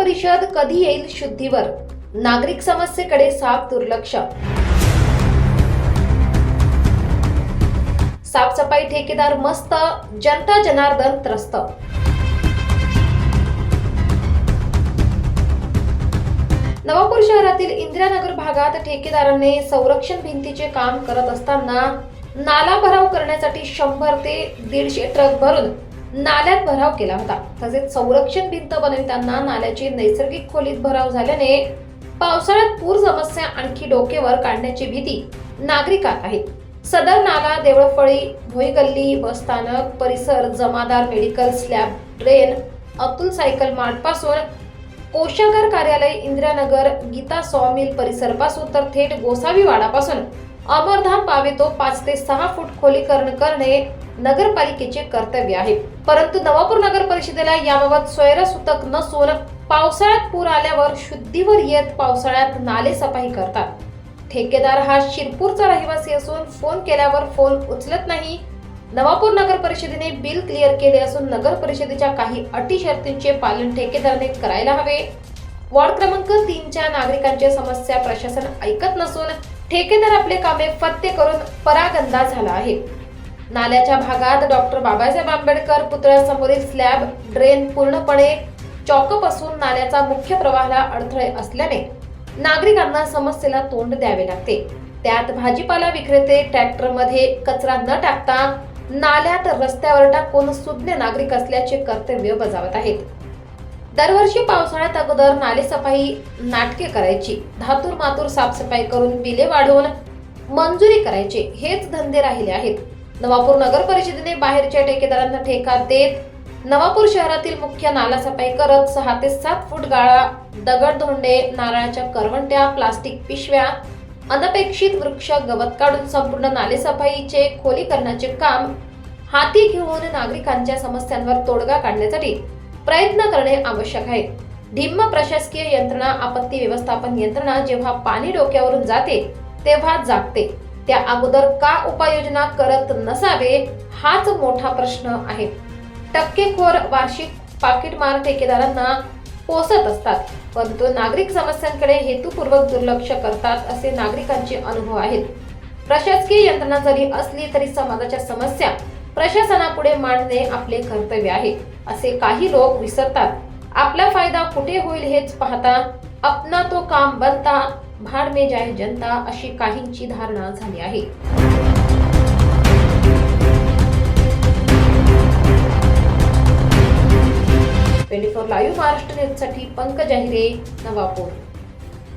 परिषद कधी येईल शुद्धीवर? नागरिक समस्येकडे साफ दुर्लक्ष. साफसफाई ठेकेदार मस्त जनता जनार्दन त्रस्त. नवापूर शहरातील इंदिरानगर भागात ठेकेदाराने संरक्षण भिंतीचे काम करत असताना नाला भराव करण्यासाठी शंभर ते दीडशे ट्रक भरून नाल्यात भराव केला होता. तसेच संरक्षण भिंत बनविताना नाल्याची नैसर्गिक खोलीत भराव झाल्याने पावसाळ्यात पूर समस्या आणखी डोकेवर काढण्याची भीती नागरिकात आहे. सदर नाला देवळफळी भोईगल्ली बसस्थानक परिसर जमादार medical slab drain Atul cycle मार्टपासून कोशागार कार्यालय इंदिरानगर गीता सॉमिल परिसरपासून तर थेट गोसावी वाडापासून अमरधाम पावेतो पाच ते सहा फूट खोलीकरण करणे नगरपालिकेचे कर्तव्य आहे. परंतु नवापूर नगर परिषदेला याबाबत स्वैरसूतक नसून पावसाळ्यात पूर आल्यावर शुद्धीवर येत पावसाळ्यात नाले सफाई करतात. ठेकेदार हा शिरपूरचा रहिवासी असून फोन केल्यावर फोन उचलत नाही. नवापूर नगर परिषदेने बिल क्लिअर केले असून नगर परिषदेच्या काही अटी शर्तींचे पालन ठेकेदाराने करायला हवे. वॉर्ड क्रमांक तीनच्या नागरिकांच्या समस्या प्रशासन ऐकत नसून ठेकेदार आपले कामे फत्ते करून परागंदा झाला आहे. नाल्याच्या भागात डॉक्टर बाबासाहेब आंबेडकर पुतळ्यासमोरील स्लॅब ड्रेन पूर्णपणे चॉकअप असून नाल्याचा मुख्य प्रवाहाला अडथळे असल्याने नागरिकांना समस्येला तोंड द्यावे लागते. त्यात भाजीपाला विक्रेते ट्रॅक्टरमध्ये कचरा न टाकता नाल्यात रस्त्यावर टाकून सुज्ञ नागरिक असल्याचे कर्तव्य बजावत आहेत. दरवर्षी पावसाळ्यात अगोदर नाले सफाई नाटके करायची. धातूर मातूर साफसफाई करून बिले वाढवून मंजुरी करायचे. हेच धंदे राहिले आहेत. नवापूर नगर परिषदेने बाहेरच्या ठेकेदारांना ठेका देत नवापूर शहरातील मुख्य नालासफाई करत सहा ते सात फूट गाळा दगड धोंडे नारळाच्या करवंट्या प्लास्टिक पिशव्या अनपेक्षित वृक्ष गवत काढून संपूर्ण नालेसफाईचे खोलीकरणाचे काम हाती घेऊन नागरिकांच्या समस्यांवर तोडगा काढण्यासाठी प्रयत्न करणे आवश्यक आहे. ढिम्म प्रशासकीय यंत्रणा आपत्ती व्यवस्थापन यंत्रणा जेव्हा पाणी डोक्यावरून जाते तेव्हा जागते. त्या अगोदर का उपाययोजना करत नसावे हाच मोठा प्रश्न आहे. टक्केखोर वार्षिक पाकिटमार ठेकेदारांना पोसत असतात परंतु नागरिक समस्यांकडे हेतुपूर्वक दुर्लक्ष करतात असे नागरिकांचे अनुभव आहेत. प्रशासकीय यंत्रणा जरी असली तरी समाजाच्या समस्या प्रशासनापुढे मांडणे आपले कर्तव्य आहे असे काही लोक विसरतात. आपला फायदा कुठे होईल हेच पाहता अपना तो काम बनता भाड में जाय जनता अशी काहींची धारणा झाली आहे. ट्वेंटी फोर लाईव्ह महाराष्ट्र न्यूजसाठी पंकज अहिरे नवापूर.